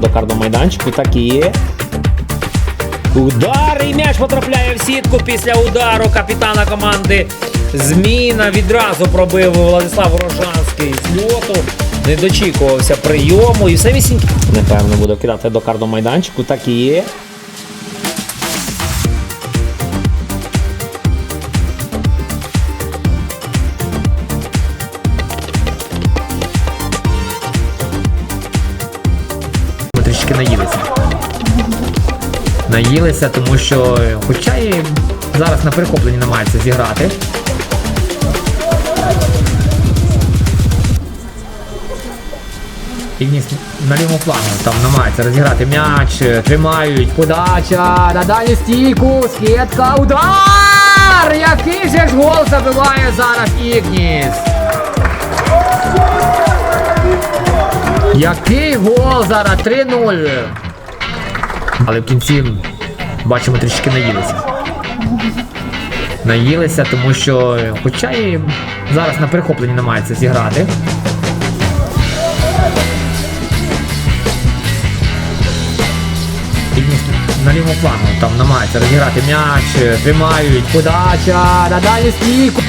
до карного майданчику. Так і є. Удар і м'яч потрапляє в сітку після удару капітана команди. Зміна відразу пробив Владислав Рожанський з льоту. Не дочікувався прийому і все вісіньки. Непевно буде кидати до карного майданчику. Так і є. Ми трішки наїлися. Наїлися, тому що, хоча і зараз на перехопленні намагається зіграти. Ігніс на лівому флангу там намагається розіграти м'яч, тримають, подача, на дальню стійку, скидка, удар! Який же ж гол забиває зараз Ігніс? Який гол зараз 3-0. Але в кінці бачимо трішки наїлися. Наїлися, тому що, хоча і зараз на перехопленні намагається зіграти. На лівому флангу там намагається розіграти м'яч, тримають, подача, на дальню стійку.